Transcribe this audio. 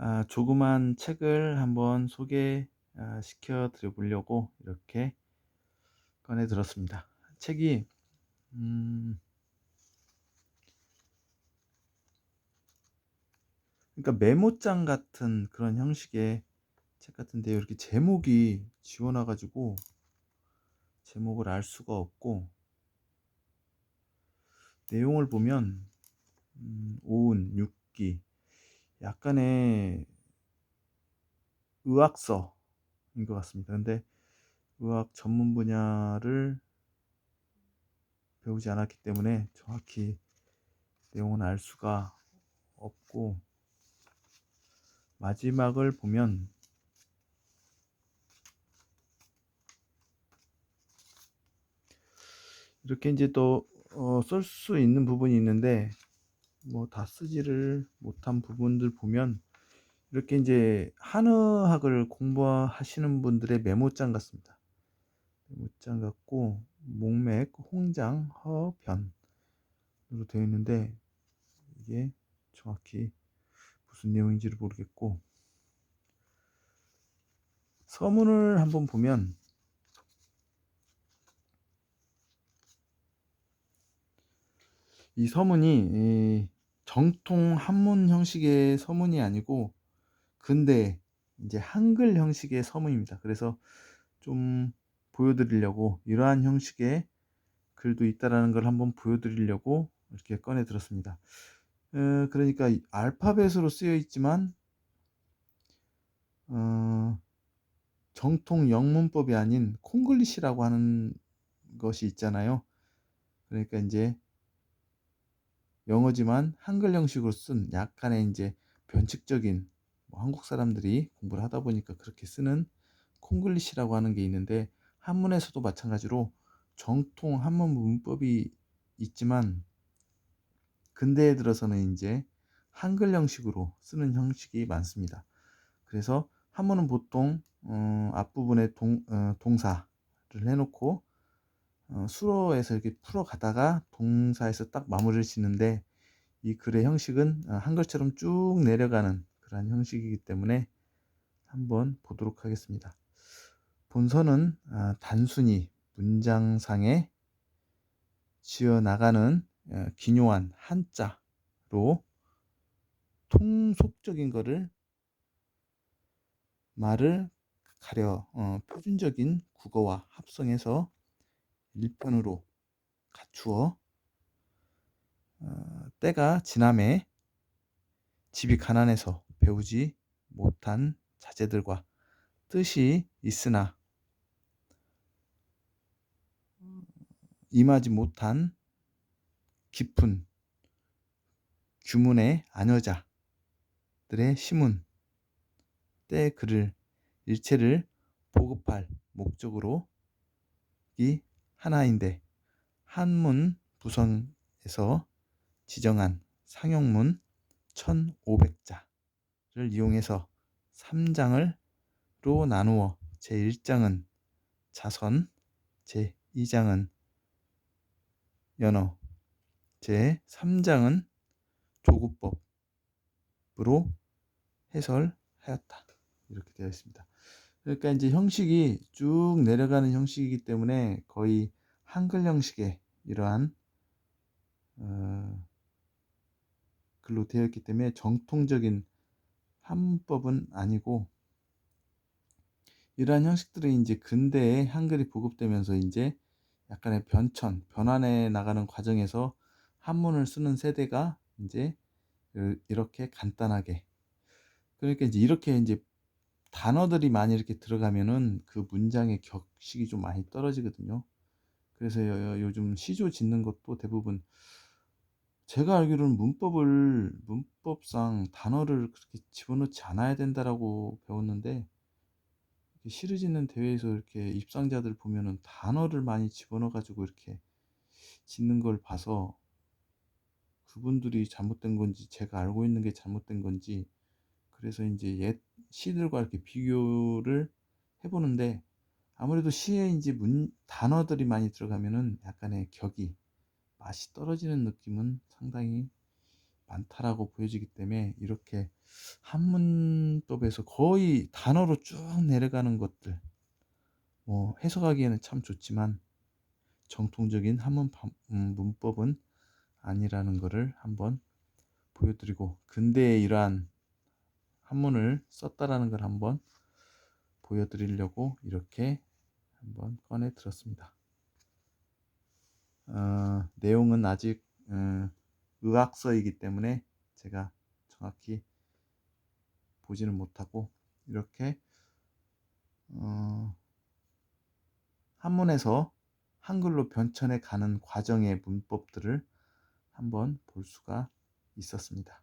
아, 조그만 책을 한번 소개시켜 드려 보려고 이렇게 꺼내 들었습니다. 책이 음, 그러니까 메모장 같은 그런 형식의 책 같은데요. 이렇게 제목이 지워놔 가지고 제목을 알 수가 없고 내용을 보면 음, 오은, 육기 약간의 의학서인 것 같습니다. 근데 의학 전문 분야를 배우지 않았기 때문에 정확히 내용은 알 수가 없고 마지막을 보면 이렇게 이제 또쓸 수 있는 부분이 있는데 뭐 다 쓰지를 못한 부분들 보면 이렇게 이제 한의학을 공부하시는 분들의 메모장 같습니다. 메모장 같고 목맥, 홍장, 허, 변으로 되어 있는데 이게 정확히 무슨 내용인지를 모르겠고 서문을 한번 보면 이 서문이 정통 한문 형식의 서문이 아니고 근데 이제 한글 형식의 서문입니다. 그래서 좀 보여드리려고 이러한 형식의 글도 있다라는 걸 한번 보여드리려고 이렇게 꺼내 들었습니다. 어, 그러니까 알파벳으로 쓰여 있지만 어, 정통 영문법이 아닌 콩글리시라고 하는 것이 있잖아요. 그러니까 이제 영어지만 한글 형식으로 쓴 약간의 이제 변칙적인 뭐 한국 사람들이 공부를 하다 보니까 그렇게 쓰는 콩글리시라고 하는 게 있는데 한문에서도 마찬가지로 정통 한문 문법이 있지만 근대에 들어서는 이제 한글 형식으로 쓰는 형식이 많습니다. 그래서 한문은 보통 어, 앞부분에 동, 어, 동사를 해놓고 어, 수로에서 이렇게 풀어가다가 동사에서 딱 마무리를 짓는데 이 글의 형식은 어, 한글처럼 쭉 내려가는 그러한 형식이기 때문에 한번 보도록 하겠습니다. 본서는 아, 단순히 문장상에 지어 나가는 어, 기묘한 한자로 통속적인 것을 말을 가려 어, 표준적인 국어와 합성해서 일편으로 갖추어 어, 때가 지남에 집이 가난해서 배우지 못한 자제들과 뜻이 있으나 임하지 못한 깊은 규문의 아녀자들의 시문 때 글을 일체를 보급할 목적으로 이 하나인데 한문 부성에서 지정한 상용문 1500자를 이용해서 3장을로 나누어 제1장은 자선, 제2장은 연어, 제3장은 조구법으로 해설하였다. 이렇게 되어 있습니다. 그러니까 이제 형식이 쭉 내려가는 형식이기 때문에 거의 한글 형식의 이러한 어, 글로 되어 있기 때문에 정통적인 한문법은 아니고 이러한 형식들이 이제 근대에 한글이 보급되면서 이제 약간의 변천, 변환해 나가는 과정에서 한문을 쓰는 세대가 이제 이렇게 간단하게 그러니까 이제 이렇게 이제 단어들이 많이 이렇게 들어가면은 그 문장의 격식이 좀 많이 떨어지거든요. 그래서 요즘 시조 짓는 것도 대부분 제가 알기로는 문법을 문법상 단어를 그렇게 집어넣지 않아야 된다라고 배웠는데 시를 짓는 대회에서 이렇게 입상자들 보면은 단어를 많이 집어넣어 가지고 이렇게 짓는 걸 봐서 그분들이 잘못된 건지 제가 알고 있는 게 잘못된 건지 그래서 이제 옛 시들과 이렇게 비교를 해보는데 아무래도 시에 이제 문 단어들이 많이 들어가면은 약간의 격이 맛이 떨어지는 느낌은 상당히 많다라고 보여지기 때문에 이렇게 한문법에서 거의 단어로 쭉 내려가는 것들 뭐 해석하기에는 참 좋지만 정통적인 한문 반- 음, 문법은 아니라는 것을 한번 보여드리고 근대에 이러한 한문을 썼다라는 걸 한번 보여드리려고 이렇게 한번 꺼내 들었습니다. 어, 내용은 아직 어, 의학서이기 때문에 제가 정확히 보지는 못하고 이렇게 어, 한문에서 한글로 변천해 가는 과정의 문법들을 한번 볼 수가 있었습니다.